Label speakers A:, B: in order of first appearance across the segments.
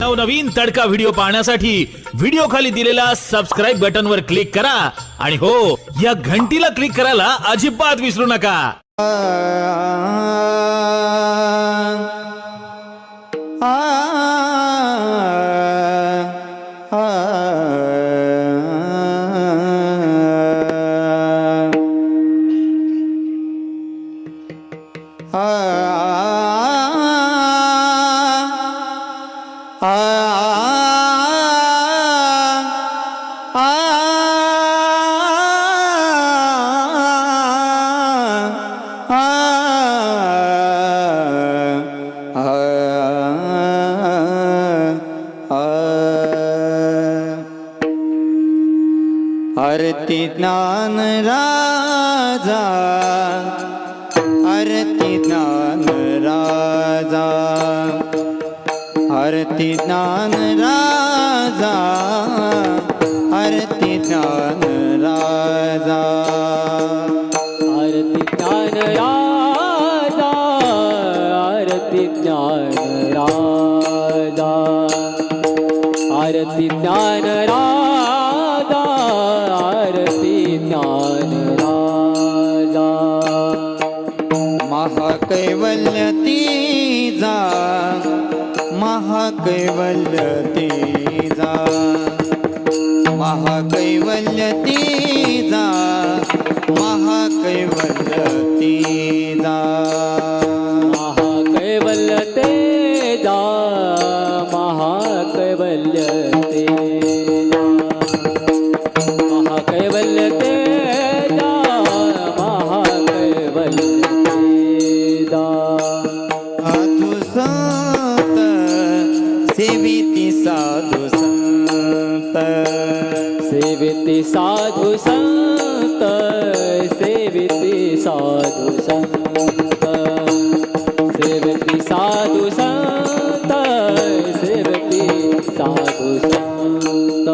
A: नवनवीन तडका व्हिडिओ पाहण्यासाठी व्हिडिओ खाली दिलेल्या सबस्क्राईब बटन वर क्लिक करा आणि हो या घंटीला क्लिक करायला अजिबात विसरू नका
B: आरती ज्ञान राजा आरती ज्ञान राजा आरती ज्ञान महाकैवल्य तीजा महाकैवल्य तीजा महाकैवल्य तीजा महाकैवल्य तेजा
C: महाकैवल्य तेजा
B: सेविती साधु संत
C: सेविती साधु संत। सेविती साधु संत सेविती साधु संत।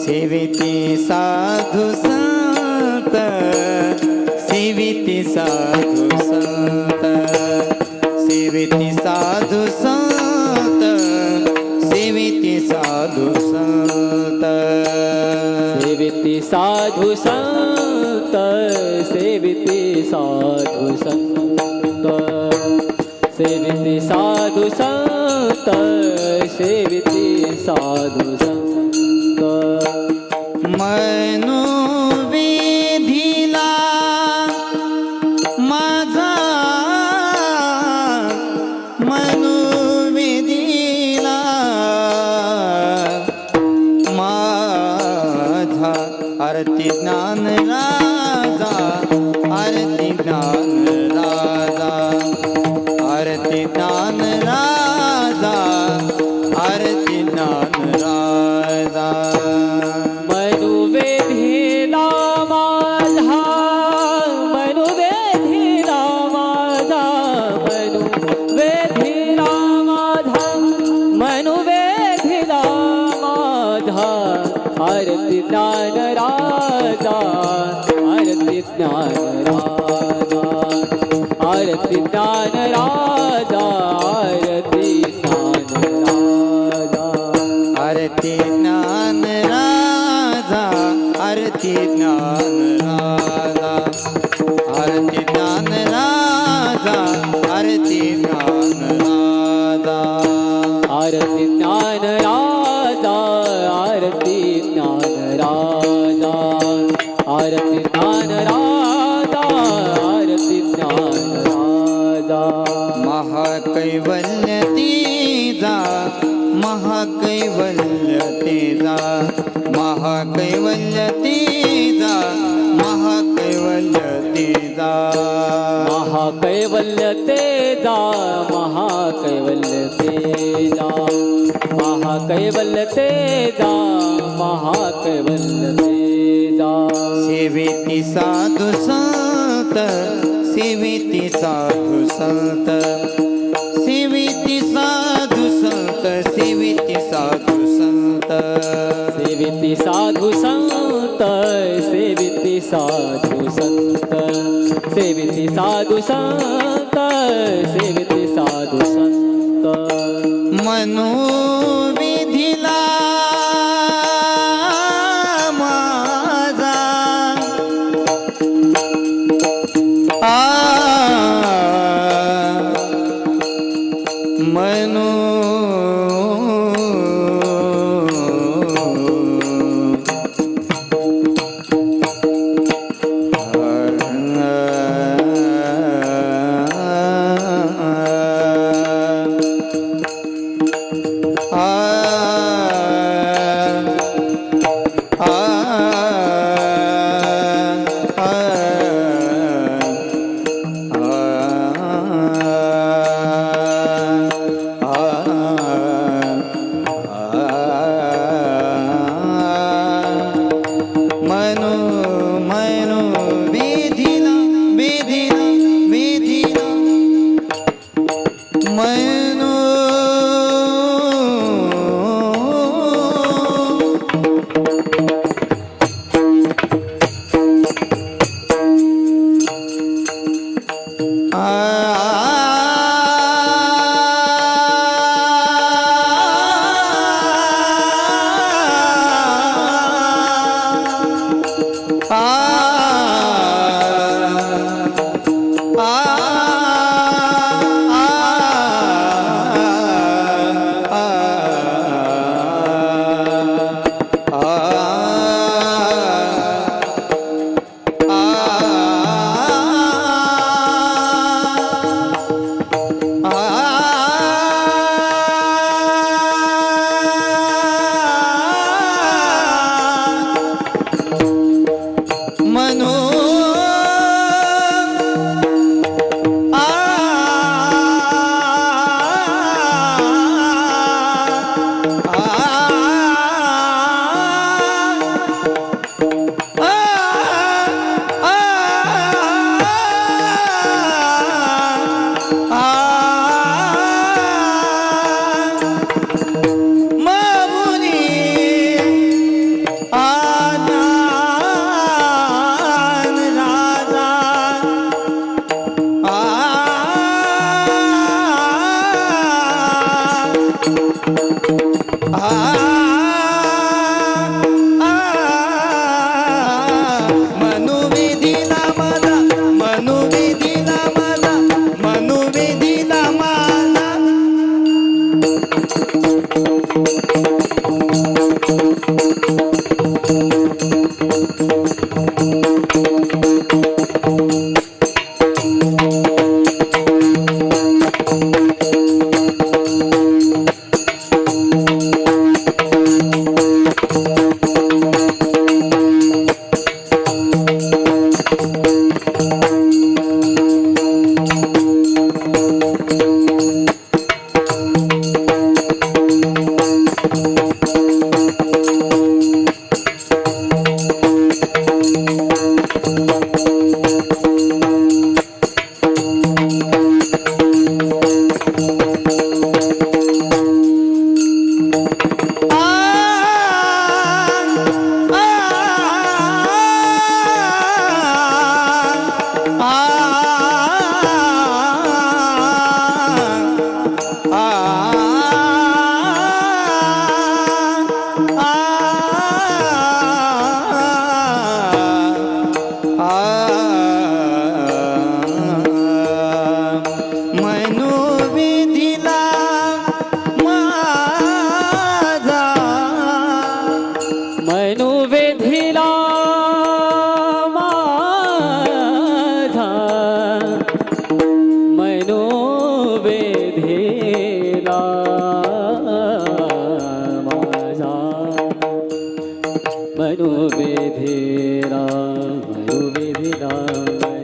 C: सेविती साधु संत
B: सेविती साधु संत। सेविती साधु संत साधु संत सेविती साधु संत
C: सेविती साधु संत सेविती साधु संत।
B: मनु राजा आरती ज्ञान राजा आरती ज्ञान राजा आरती ज्ञान राजा।
C: मनुवेधीला माझा मनुवेधीला माझा मनुवेधीला माझा मनुवेधीला माझा आरती ज्ञान राजा। આરતી જ્ઞાન રાજા આરતી જ્ઞાન આરતી જ્ઞાન રાજા આરતી જ્ઞાન રાજા.
B: महाकैवल्य तेजा महाकैवल्य तेजा महाकैवल्य तेजा महाकैवल्य तेजा सेविती साधु संत सेविती साधु संत। सेविती साधु संत सेविती साधु संत।
C: सेविती साधु संत सेविती साधु संत सेविती साधु संत सेविती साधु संत.
B: मनो मनोविधिला मनो मनोवेधिला मनोवेधिला
C: मनो मनोवेधिला